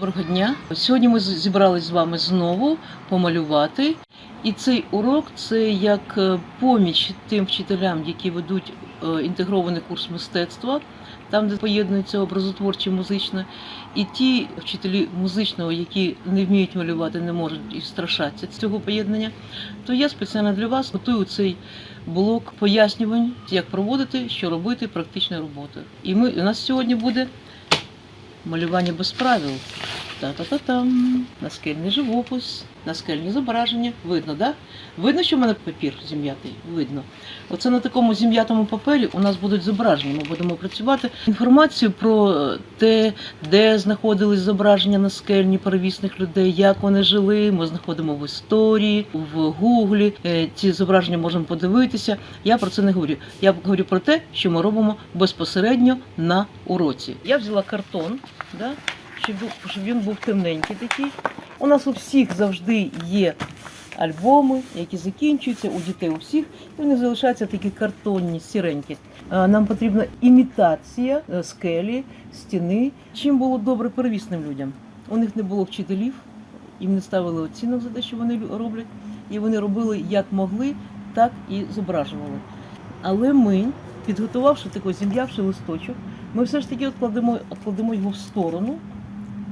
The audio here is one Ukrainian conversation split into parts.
Доброго дня. Сьогодні ми зібрались з вами знову помалювати. І цей урок це як е, поміч тим вчителям, які ведуть е, інтегрований курс мистецтва, там, де поєднується образотворче музичне, і ті вчителі музичного, які не вміють малювати, не можуть і страшаться цього поєднання, то я спеціально для вас готую цей блок пояснювань, як проводити, що робити, практичної роботи. І ми у нас сьогодні буде малювання без правил. Та-та-та-там. Наскельний живопис, наскельні зображення. Видно, да? Видно, що в мене папір зім'ятий? Видно. Оце на такому зім'ятому папері у нас будуть зображення. Ми будемо працювати. Інформацію про те, де знаходились зображення наскельні первісних людей, як вони жили. Ми знаходимо в історії, в гуглі. Е, Ці зображення можемо подивитися. Я про це не говорю. Я говорю про те, що ми робимо безпосередньо на уроці. Я взяла картон, да, щоб, щоб він був темненький такий. У нас у всіх завжди є альбоми, які закінчуються, у дітей у всіх, і вони залишаються такі картонні, сіренькі. Е, Нам потрібна імітація е, скелі, стіни. Чим було добре первісним людям? У них не було вчителів, їм не ставили оцінок за те, що вони роблять, і вони робили як могли, так і зображували. Але ми, підготувавши такий зім'явши листочок, ми все ж таки откладемо, откладемо його в сторону,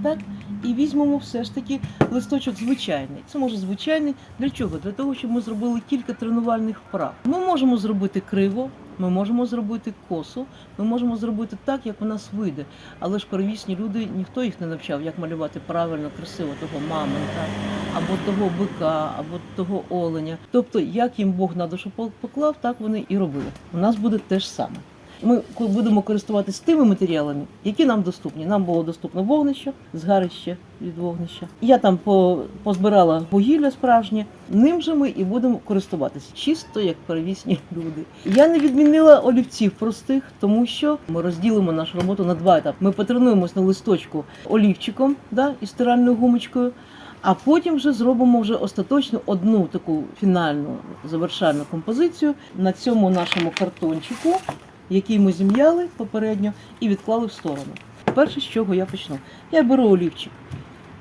так? І візьмемо все ж таки листочок звичайний. Це може звичайний. Для чого? Для того, щоб ми зробили кілька тренувальних вправ. Ми можемо зробити криво, ми можемо зробити косо, ми можемо зробити так, як у нас вийде. Але ж первісні люди, ніхто їх не навчав, як малювати правильно, красиво того мамонта, або того бика, або того оленя. Тобто, як їм Бог на душу пок- поклав, так вони і робили. У нас буде те ж саме. Ми будемо користуватися тими матеріалами, які нам доступні. Нам було доступно вогнище, згарище від вогнища. Я там позбирала вугілля справжнє. Ним же ми і будемо користуватися чисто як первісні люди. Я не відмінила олівців простих, тому що ми розділимо нашу роботу на два етапи. Ми потренуємось на листочку олівчиком, да, і стиральною гумочкою. А потім вже зробимо вже остаточну одну таку фінальну завершальну композицію на цьому нашому картончику, який ми зім'яли попередньо і відклали в сторону. Перше, з чого я почну. Я беру олівчик.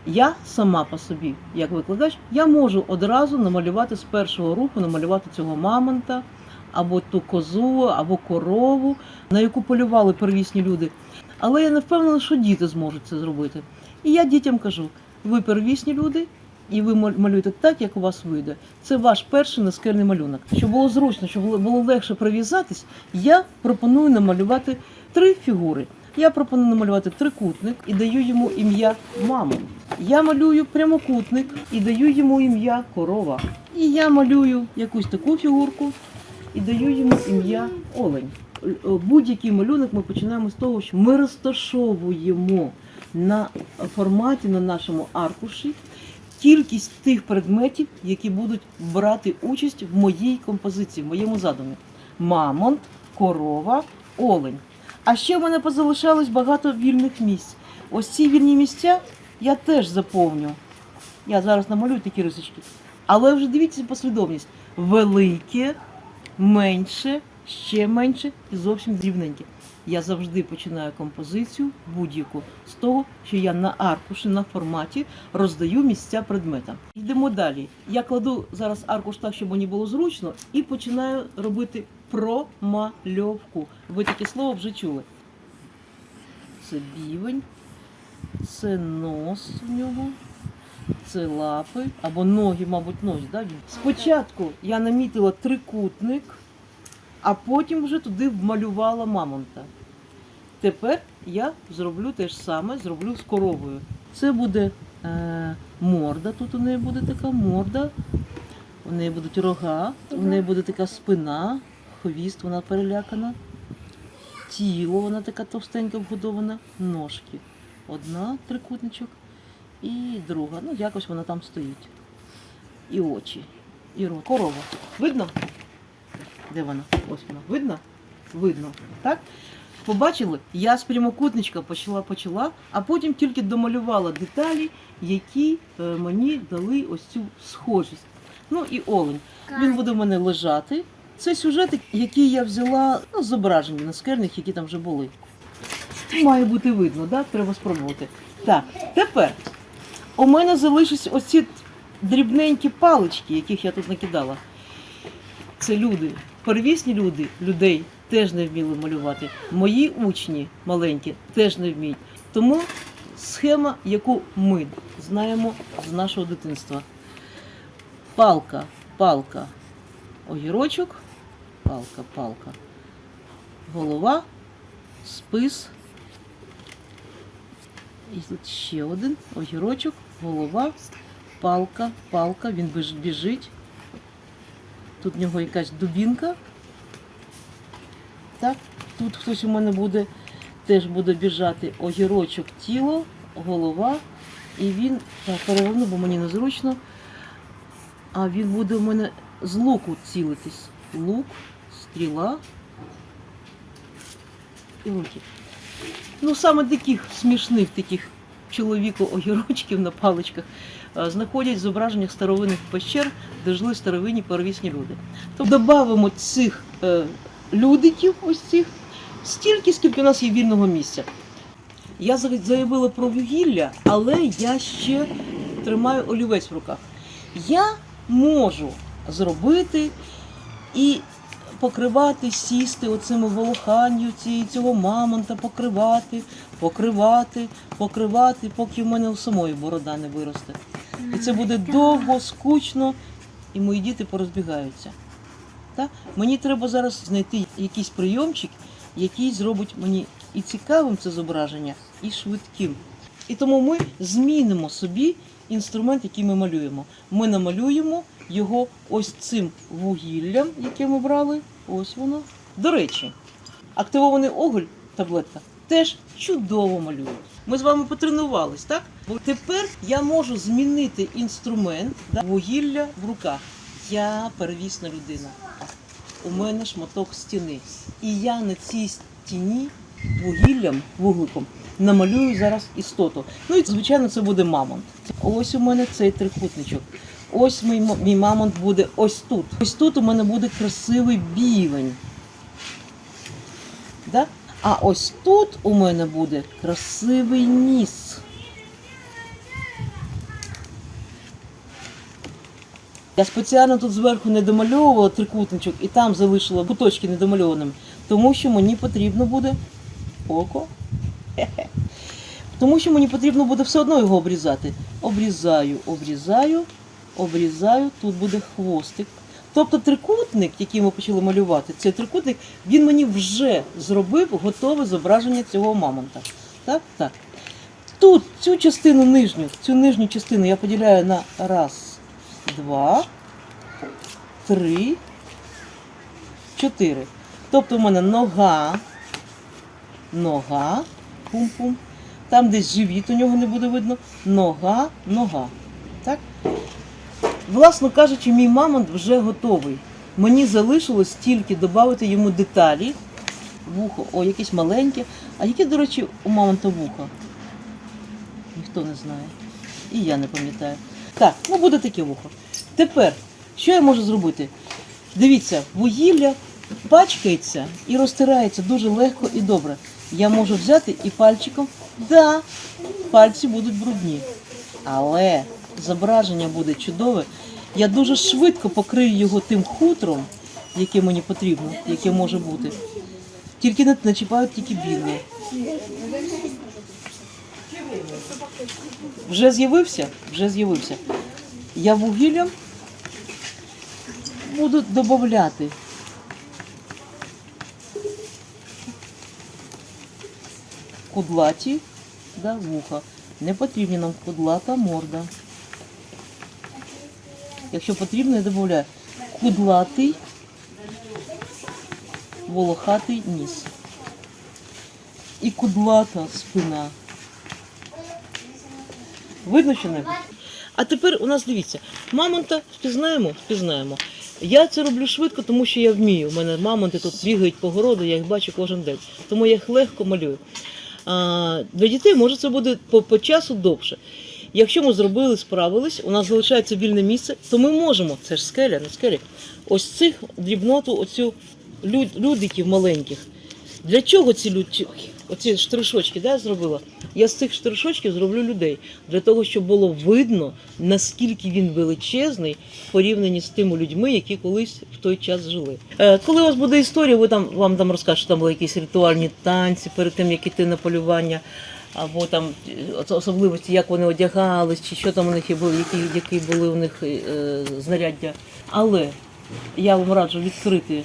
Я сама по собі, як викладач, я можу одразу намалювати з першого руху, намалювати цього мамонта, або ту козу, або корову, на яку полювали первісні люди. Але я не впевнена, що діти зможуть це зробити. І я дітям кажу: ви первісні люди, і ви мал- малюєте так, як у вас вийде. Це ваш перший наскельний малюнок. Щоб було зручно, щоб було- легше прив'язатись, я пропоную намалювати три фігури. Я пропоную намалювати трикутник і даю йому ім'я мамон. Я малюю прямокутник і даю йому ім'я корова. І я малюю якусь таку фігурку і даю йому ім'я олень. Будь-який малюнок ми починаємо з того, що ми розташовуємо на форматі, на нашому аркуші кількість тих предметів, які будуть брати участь в моїй композиції, в моєму задумі. Мамонт, корова, олень. А ще в мене позалишалось багато вільних місць. Ось ці вільні місця я теж заповню. Я зараз намалюю такі рисочки. Але вже дивіться послідовність. Велике, менше, ще менше і зовсім дрібненьке. Я завжди починаю композицію будь-яку з того, що я на аркуші, на форматі роздаю місця предметам. Йдемо далі. Я кладу зараз аркуш так, щоб мені було зручно, і починаю робити промальовку. Ви таке слово вже чули. Це бівень, це нос в нього, це лапи або ноги, мабуть, ноги. Да? Спочатку я намітила трикутник, а потім вже туди вмалювала мамонта. Тепер я зроблю те ж саме, зроблю з коровою. Це буде е, морда, тут у неї буде така морда, у неї будуть рога, у неї буде така спина, хвіст, вона перелякана, тіло, вона така товстенька вгодована, ножки. Одна трикутничок і друга. Ну, якось вона там стоїть. І очі, і рот. Корова. Видно? Де вона? Ось вона. Видно? Видно. Так? Побачили? Я з прямокутничка почала почала, а потім тільки домалювала деталі, які е, мені дали ось цю схожість. Ну і олень. Він буде в мене лежати. Це сюжети, які я взяла ну, з зображень наскельних, які там вже були. Має бути видно, так? Треба спробувати. Так, тепер у мене залишились оці дрібненькі палички, яких я тут накидала. Це люди, первісні люди, людей теж не вміли малювати. Мої учні маленькі теж не вміють. Тому схема, яку ми знаємо з нашого дитинства. Палка, палка, огірочок, палка, палка, голова, спис. І тут ще один огірочок, голова, палка, палка, він біжить. Тут в нього якась дубінка. Так, тут хтось у мене буде, теж буде біжати огірочок, тіло, голова. І він, так, переверну, бо мені незручно. А він буде у мене з луку цілитись. Лук, стріла і руки. Ну, саме таких смішних таких чоловіко-огірочків на паличках е, знаходять в зображеннях старовинних пещер, де жили старовинні первісні люди. Тобто додамо цих е, людиків, ось цих, стільки, скільки у нас є вільного місця. Я за- заявила про вугілля, але я ще тримаю олівець в руках. Я можу зробити і покривати, сісти оцими волоханню цього мамонта, покривати, покривати, покривати, поки в мене у самої борода не виросте. І це буде довго, скучно, і мої діти порозбігаються. Так? Мені треба зараз знайти якийсь прийомчик, який зробить мені і цікавим це зображення, і швидким. І тому ми змінимо собі інструмент, який ми малюємо. Ми намалюємо його ось цим вугіллям, яке ми брали. Ось воно. До речі, активований оголь, таблетка, теж чудово малює. Ми з вами потренувались, так? Бо тепер я можу змінити інструмент да, вугілля в руках. Я первісна людина. У мене шматок стіни. І я на цій стіні вугіллям, вугликом намалюю зараз істоту. Ну і звичайно, це буде мамонт. Ось у мене цей трикутничок. Ось мій, мій мамонт буде ось тут. Ось тут у мене буде красивий бівень. Да? А ось тут у мене буде красивий ніс. Я спеціально тут зверху не домальовувала трикутничок і там залишила куточки недомальованими, тому що мені потрібно буде око. Тому що мені потрібно буде все одно його обрізати. Обрізаю, обрізаю, обрізаю, тут буде хвостик. Тобто трикутник, який ми почали малювати, цей трикутник, він мені вже зробив готове зображення цього мамонта. Так, так. Тут цю частину нижню, цю нижню частину я поділяю на раз, два, три, чотири. Тобто в мене нога, нога, пум-пум. Там десь живіт у нього не буде видно. Нога, нога. Так? Власно кажучи, мій мамонт вже готовий. Мені залишилось тільки додати йому деталі. Вухо, о, якесь маленьке. А яке, до речі, у мамонта вухо? Ніхто не знає. І я не пам'ятаю. Так, ну буде таке вухо. Тепер, що я можу зробити? Дивіться, вугілля пачкається і розтирається дуже легко і добре. Я можу взяти і пальчиком. Да, пальці будуть брудні. Але зображення буде чудове. Я дуже швидко покрию його тим хутром, яке мені потрібно, яке може бути. Тільки не начіпаю тільки біле. Вже з'явився? Вже з'явився. Я вугіллям буду додати. Кудлаті да, вуха. Не потрібна нам кудлата морда. Якщо потрібно, я додаю кудлатий волохатий ніс. І кудлата спина. Видно що небудь? А тепер у нас дивіться, мамонта впізнаємо, впізнаємо. Я це роблю швидко, тому що я вмію. У мене мамонти тут бігають по городу, я їх бачу кожен день. Тому я їх легко малюю. А, для дітей може це буде по, по часу довше. Якщо ми зробили, справились, у нас залишається вільне місце, то ми можемо, це ж скеля, не скеля, ось цих дрібноту, оцю люд, людиків маленьких. Для чого ці люд, оці штришочки, да, я зробила. Я з цих штришочків зроблю людей для того, щоб було видно, наскільки він величезний в порівнянні з тими людьми, які колись в той час жили. Е, коли у вас буде історія, ви там вам там розкажуть, що там були якісь ритуальні танці перед тим, як іти на полювання. Або там е, особливості, як вони одягались, чи що там у них і були, які, які були у них е, знаряддя. Але я вам раджу відкрити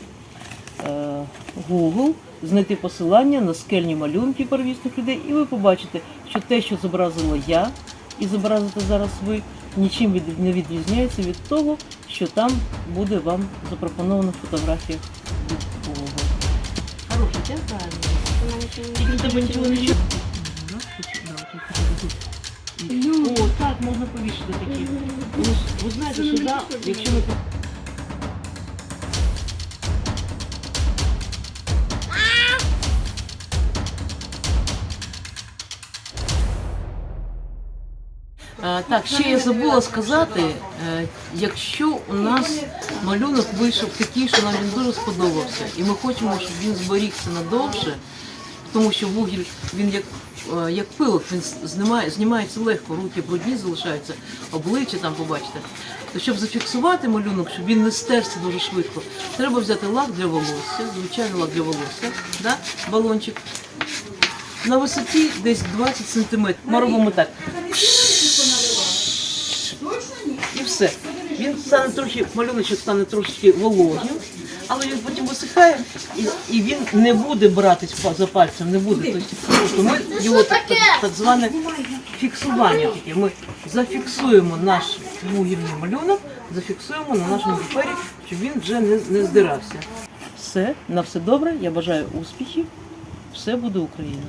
е, Google, знайти посилання на скельні малюнки первісних людей, і ви побачите, що те, що зобразила я, і зобразите зараз ви, нічим від, не відрізняється від того, що там буде вам запропоновано в фотографіях від Google. Хороший, я правильно. Тебе нічого не. О, так, можна повішати такі. Ви, ви знаєте, що да, якщо ми Е, Так, ще я забула сказати, е, якщо у нас малюнок вийшов такий, що нам він дуже сподобався, і ми хочемо, щоб він зберігся надовше, тому що вугіль він як, як пилок, він знімає, знімається легко, руки брудні залишаються, обличчя там побачите. То щоб зафіксувати малюнок, щоб він не стерся дуже швидко, треба взяти лак для волосся, звичайний лак для волосся, да? балончик. На висоті десь 20 см. Ми робимо так. І все. Він стане трохи, малюночок стане трошки вологим, але він потім висихає і, і він не буде братись па- за пальцем, не буде. Тобто, ми його так, так, так зване фіксування таке. Ми зафіксуємо наш вугільний малюнок, зафіксуємо на нашому папері, щоб він вже не, не здирався. Все, на все добре. Я бажаю успіхів. Все буде Україна.